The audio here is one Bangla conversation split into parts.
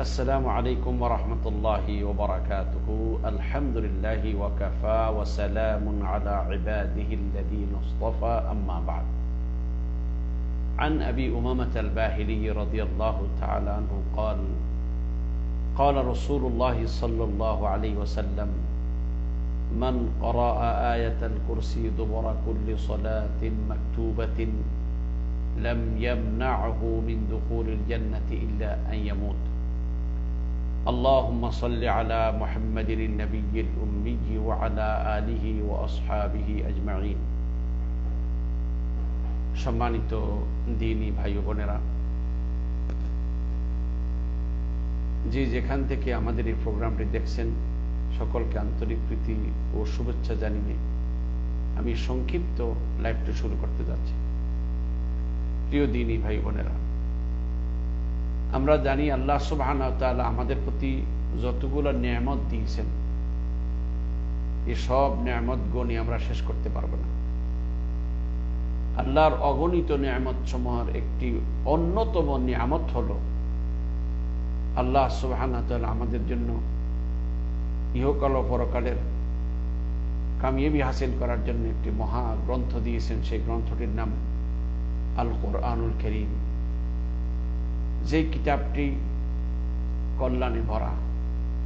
السلام عليكم ورحمة الله وبركاته. الحمد لله وكفى وسلام على عباده الذين اصطفى. أما بعد. عن أبي أمامة الباهلي رضي الله تعالى عنه قال قال رسول الله صلى الله عليه وسلم من قرأ آية الكرسي دبر كل صلاة مكتوبة لم يمنعه من دخول الجنة إلا أن يموت. اللهم صل على محمد النبي الأمي وعلى آله وأصحابه أجمعين সম্মানিত দিনী ভাই বোনেরা যে যেখান থেকে আমাদের এই প্রোগ্রামটি দেখছেন সকলকে আন্তরিক প্রীতি ও শুভেচ্ছা জানিয়ে আমি সংক্ষিপ্ত লাইভটি শুরু করতে যাচ্ছি প্রিয় দিনী ভাই বোনেরা আমরা জানি আল্লাহ সুবাহান আমাদের প্রতি যতগুলো নিয়ামত দিয়েছেন এই সব নিয়ামত গণি আমরা শেষ করতে পারব না। আল্লাহর অগণিত নিয়ামত সমূহের একটি অন্যতম নিয়ামত হল আল্লাহ সুবাহান আমাদের জন্য ইহকাল পরকালের কামিয়াবি হাসিল করার জন্য একটি মহা গ্রন্থ দিয়েছেন। সেই গ্রন্থটির নাম আল কোরআনুল করিম। যে কিতাবটি কল্যাণে ভরা,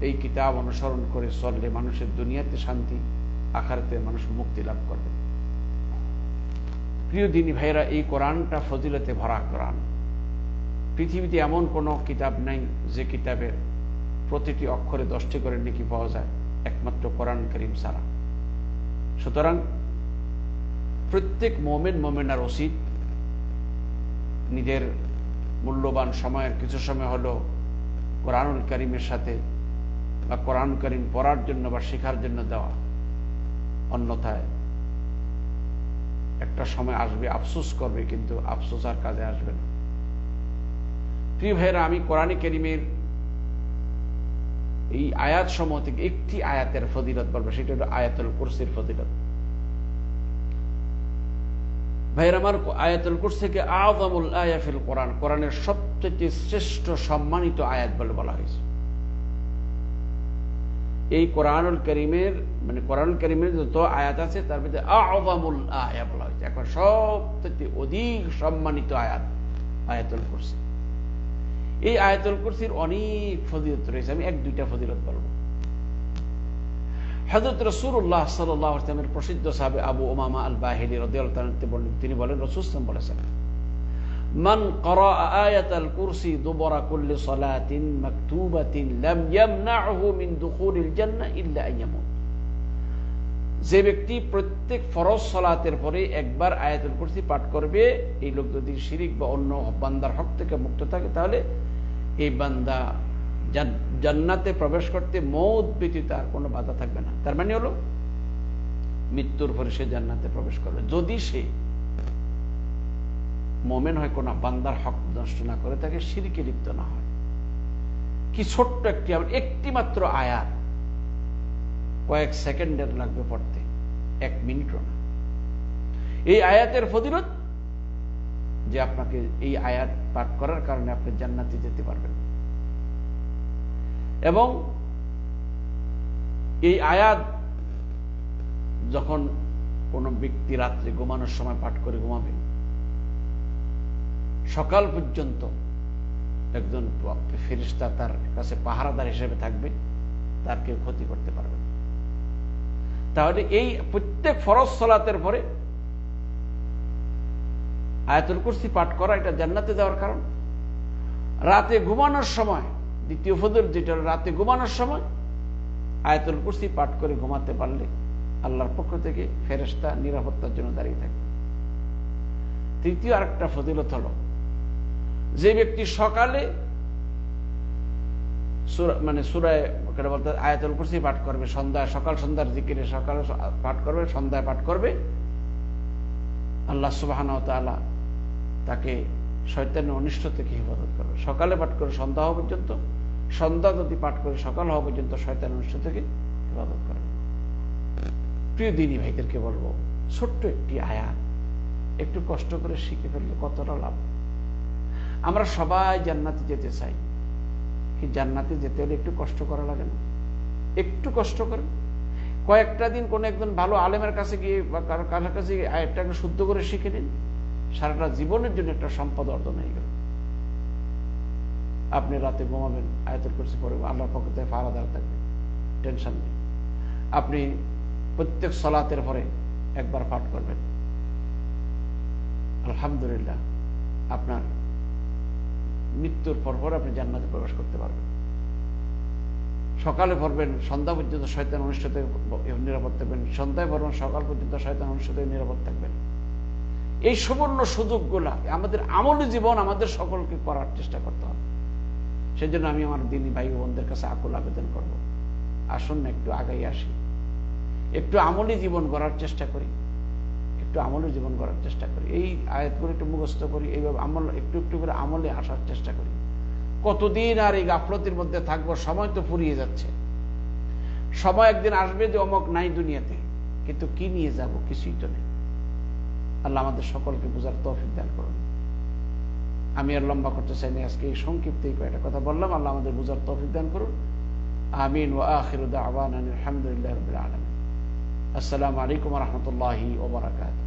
এই কিতাব অনুসরণ করে চললে মানুষের দুনিয়াতে শান্তি আখারতে মানুষ মুক্তি লাভ করবে। প্রিয় দিনী ভাইরা এই কোরআনটা ফজিলতে ভরা কোরআন। পৃথিবীতে এমন কোনো কিতাব নাই যে কিতাবের প্রতিটি অক্ষরে দশটি করে নেকি পাওয়া যায়, একমাত্র কোরআন করিম সারা সুতরাং প্রত্যেক মোমেন মোমেনার উচিত নিজের মূল্যবান সময়ের কিছু সময় হলো কোরআনুল করিমের সাথে বা কোরআন করিম পড়ার জন্য বা শেখার জন্য দেওয়া। অন্যথায় একটা সময় আসবে, আফসোস করবে, কিন্তু আফসোস আর কাজে আসবে না। প্রিয় ভাইরা আমি কোরআন করিমের এই আয়াত সমূহ থেকে একটি আয়াতের ফদিলত বলব, সেটা হলো আয়াতুল কুরসির ফদিলত ভাইয়ের, আমার আয়াতুল কুরস থেকে আজমুল আয়াফিল কোরআন, কোরআনের সবচেয়ে শ্রেষ্ঠ সম্মানিত আয়াত বলে বলা হয়েছে। এই কোরআনুল করিমের মানে কোরআনুল করিমের যত আয়াত আছে, তার মধ্যে আজমুল আয়া বলা হয়েছে। এখন সবচেয়ে অধিক সম্মানিত আয়াত আয়াতুল কুরসি। এই আয়াতুল কুরসির অনেক ফজিলত রয়েছে। আমি এক দুইটা ফজিলত বলব। হজরত রসুল্লাহ সাল্লামের প্রসিদ্ধ সাহেব আবু ওমামা আল বাহিনী রদিয়ালতে বললেন তিনি বলেন রসুলাম বলেছেন মান কর আয়াত আল কুরসি দুবরা কুল্লি সলাতিন মাকতুবাতিন লাম ইয়ামনাহু মিন দুখুলিল জান্নাহ ইল্লা আইয়ামুত যে ব্যক্তি প্রত্যেক ফরজ সলাতের পরে একবার আয়াতুল কুরসি পাঠ করবে, এই লোক যদি শিরিক বা অন্য বান্দার হক থেকে মুক্ত থাকে, তাহলে এই বান্দা জান্নাতে প্রবেশ করতে মৌত ব্যতীত আর কোনো বাধা থাকবে না। তার মানে হলো, মৃত্যুর পরে সে জান্নাতে প্রবেশ করবে। যদি সে মোমেন হয়, কোনো বান্দার হক নষ্ট না করে তাকে সিরিকে লিপ্ত না হয়। কি ছোট্ট একটি একটি মাত্র আয়াত। কয়েক সেকেন্ডের লাগবে পড়তে, এক মিনিটও না। এই আয়াতের ফদিলত যে আপনাকে এই আয়াত পাঠ করার কারণে আপনি জান্নাতে যেতে পারবেন। এবং এই আয়াত যখন কোনো ব্যক্তি রাত্রে ঘুমানোর সময় পাঠ করে ঘুমাবে, সকাল পর্যন্ত একজন ফেরিস্তা তার কাছে পাহারাদার হিসেবে থাকবে, তার কেউ ক্ষতি করতে পারবে তাহলে এই প্রত্যেক ফরজ সলাতের পরে আয়াতুল কুরসি পাঠ করা এটা জান্নাতে দেওয়ার কারণ। রাতে ঘুমানোর সময় দ্বিতীয় ফদর যেটা রাতে ঘুমানোর সময়, আয়াতুল কুরসি পাঠ করে ঘুমাতে পারলে আল্লাহর পক্ষ থেকে ফেরেস্তা নিরাপত্তার জন্য দাঁড়িয়ে থাকে। তৃতীয় আরেকটা ফদিলত হল, যে ব্যক্তি সকালে মানে সুরায় বলতে আয়াতুল কুরসি পাঠ করবে সন্ধ্যায় সকাল সন্ধ্যার দিকে সকালে পাঠ করবে, সন্ধ্যায় পাঠ করবে, আল্লাহ সুবাহান তাকে শৈতানের অনিষ্ট থেকে হেফাজত করবে। সকালে পাঠ করে সন্ধ্যা হওয়া পর্যন্ত সন্ধ্যা যদি পাঠ করে সকাল হওয়া পর্যন্ত শয়তান অনিষ্ট থেকে হেফাজত করবে প্রিয় দিনী ভাইদেরকে বলব, ছোট্ট একটি আয়াত, একটু কষ্ট করে শিখে ফেললে কতটা লাভ? আমরা সবাই জান্নাতে যেতে চাই কি জান্নাতে যেতে হলে একটু কষ্ট করা লাগে না। একটু কষ্ট করে। কয়েকটা দিন কোনো একজন ভালো আলেমের কাছে গিয়ে বা কারও কারোর কাছে গিয়ে আয়টাকে শুদ্ধ করে শিখে নিন, সারাটা জীবনের জন্য একটা সম্পদ অর্জন হয়ে গেল। আপনি রাতে ঘুমাবেন আয়তের করছি পরে আল্লাহর পক্ষ থেকে ফারাদার থাকবে টেনশন নেই। আপনি প্রত্যেক সলাতের পরে একবার পাঠ করবেন। আলহামদুলিল্লাহ, আপনার মৃত্যুর পর পর আপনি জান্নাতে প্রবেশ করতে পারবেন। সকালে পড়বেন, সন্ধ্যা পর্যন্ত শয়তান অনুষ্ঠিত নিরাপদ থাকবেন, সন্ধ্যায় পড়বেন, সকাল পর্যন্ত শয়তান অনুষ্ঠিত নিরাপদ থাকবেন। এই সুবর্ণ সুযোগগুলা আমাদের আমলি জীবন আমাদের সকলকে করার চেষ্টা করতে হবে। সেই জন্য আমি আমার দিনী ভাই বোনদের কাছে আকুল আবেদন করব। আসুন না, একটু আগাই আসি। একটু আমলি জীবন গড়ার চেষ্টা করি। একটু আমলি জীবন গড়ার চেষ্টা করি। এই আয়াতগুলো একটু মুখস্থ করি, এইভাবে আমল, একটু একটু করে আমলে আসার চেষ্টা করি। কতদিন আর এই গাফলতির মধ্যে থাকব, সময় তো ফুরিয়ে যাচ্ছে। সময় একদিন আসবে যে অমক নাই দুনিয়াতে, কিন্তু কি নিয়ে যাব কিছুই তো নেই। আল্লাহ আমাদের সকলকে বোঝার তৌফিক দান করুন। আমি আর লম্বা করতে চাইনি, আজকে এই কয়েকটা কথা বললাম। আল্লাহ আমাদের বোঝার তৌফিক দান করুন। আমিন ও আখির আবান আলহামদুলিল্লাহ আসসালামু আলাইকুম রহমতুল্লাহি ওবরাকাত